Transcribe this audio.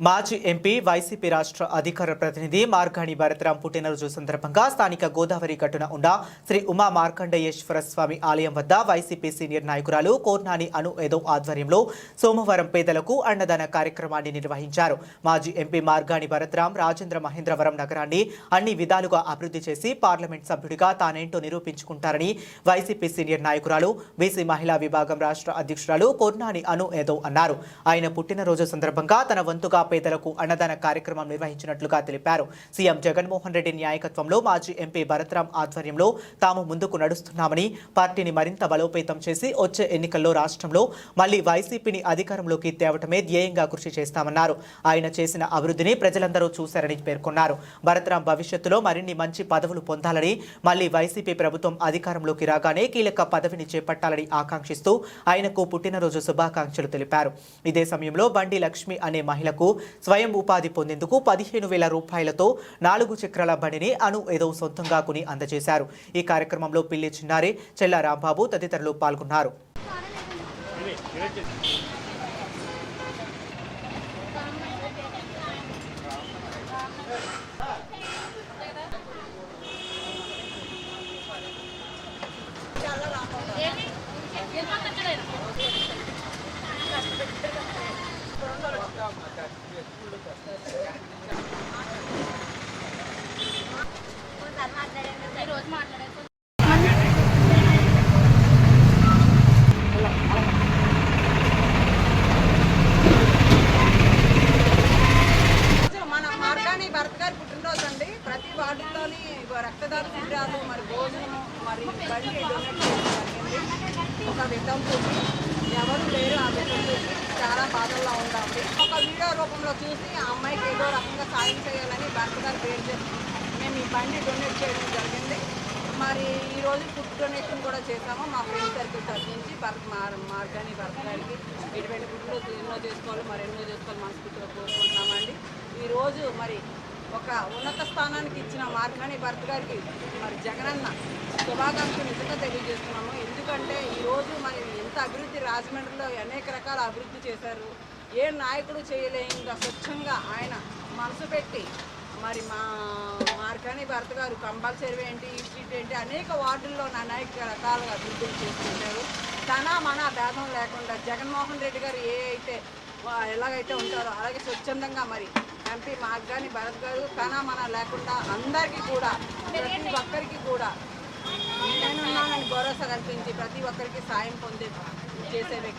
మాజీ MP YCP రాష్ట్ర అధికార ప్రతినిధి మార్గాణి భరతరాం పుట్టినరోజు సందర్భంగా స్థానిక గోదావరి గట్టున ఉన్న శ్రీ ఉమా మార్కండేయేశ్వర స్వామి ఆలయం వద్ద వైసీపీ సీనియర్ నాయకురాలు కోర్నాని అను ఏదో ఆధ్వర్యంలో సోమవారం పేదలకు అన్నదాన కార్యక్రమాన్ని నిర్వహించారు. మాజీ ఎంపీ మార్గాణి భరతరాం రాజేంద్ర మహేంద్రవరం నగరాన్ని అన్ని విధాలుగా అభివృద్ధి చేసి పార్లమెంట్ సభ్యుడిగా తానేంటో నిరూపించుకుంటారని వైసీపీ సీనియర్ నాయకురాలు బీసీ మహిళా విభాగం రాష్ట్ర అధ్యక్షురాలు కోర్నాని అను ఏదో అన్నారు. ఆయన పుట్టినరోజు సందర్భంగా తన వంతుగా పేదలకు అన్నదాన కార్యక్రమం నిర్వహించినట్లుగా తెలిపారు. సీఎం జగన్మోహన్ రెడ్డి నాయకత్వంలో మాజీ ఎంపీ భరత్రాం ఆధ్వర్యంలో తాము ముందుకు నడుస్తున్నామని పార్టీని మరింత బలోపేతం చేసి వచ్చే ఎన్నికల్లో రాష్ట్రంలో మళ్ళీ వైసీపీని అధికారంలోకి తేవటమే ధ్యేయంగా కృషి చేస్తామన్నారు. ఆయన చేసిన అభివృద్ధిని ప్రజలందరూ చూశారని పేర్కొన్నారు. భరత్రాం భవిష్యత్తులో మరిన్ని మంచి పదవులు పొందాలని మళ్ళీ వైసీపీ ప్రభుత్వం అధికారంలోకి రాగానే కీలక పదవిని చేపట్టాలని ఆకాంక్షిస్తూ ఆయనకు పుట్టినరోజు శుభాకాంక్షలు తెలిపారు. ఇదే సమయంలో బండి లక్ష్మి అనే మహిళకు స్వయం ఉపాధి పొందేందుకు పదిహేను వేల రూపాయలతో నాలుగు చక్రాల బండిని అను ఏదో సొంతంగా కొని అందజేశారు. ఈ కార్యక్రమంలో పిల్లి చిన్నారి చెల్ల రాంబాబు తదితరులు పాల్గొన్నారు. రోజు మాట్లాడారు రోజు మన మార్గాని భరత్ గారి పుట్టినరోజు అండి ప్రతి వార్డుల్లోని రక్తదాన శిబిరాలు మరి భోజనం మరి బండి ఒక విధంతో ఎవరు లేరు ఆ విధంతో చాలా బాధల్లో ఉండాలి ఒక వీడియో రూపంలో చూసి ఆ అమ్మాయికి ఏదో రకంగా సాయం చేయాలని భర్త గారు పేరు చెప్పి మేము ఈ బండి డొనేట్ చేయడం జరిగింది. మరి ఈ రోజు ఫుడ్ డొనేషన్ కూడా చేశాము. మా ఫ్రెండ్ సర్కిల్ తగ్గించి భర్త మార్ మార్గాని భర్త గారికి ఎటువంటి ఫుడ్లో ఎన్నో చేసుకోవాలి మరి ఎన్నో చేసుకోవాలి మనస్ఫూర్తిగా కోరుకుంటున్నామండి. ఈరోజు మరి ఒక ఉన్నత స్థానానికి ఇచ్చిన మార్గాని భర్త గారికి మరి జగనన్న శుభాకాంక్షలు నిజంగా తెలియజేస్తున్నాము. ఎందుకంటే ఈరోజు మరి ఎంత అభివృద్ధి రాజమండ్రిలో అనేక రకాల అభివృద్ధి చేశారు. ఏ నాయకుడు చేయలేని స్వచ్ఛంగా ఆయన మనసు పెట్టి మరి మా మార్కాని భరత్ గారు కంపల్సరీ ఏంటి ఈ స్ట్రీట్ ఏంటి అనేక వార్డుల్లో అనేక రకాలుగా అభివృద్ధులు చేసుకుంటారు. తన మన భేదం లేకుండా జగన్మోహన్ రెడ్డి గారు ఏ అయితే ఎలాగైతే ఉంటారో అలాగే స్వచ్ఛందంగా మరి ఎంపీ మార్గాని భరత్ గారు తన మన లేకుండా అందరికీ కూడా ప్రతి ఒక్కరికి కూడా నేనున్నానని భరోసా కల్పించి ప్రతి ఒక్కరికి సాయం పొందే చేసే వ్యక్తి.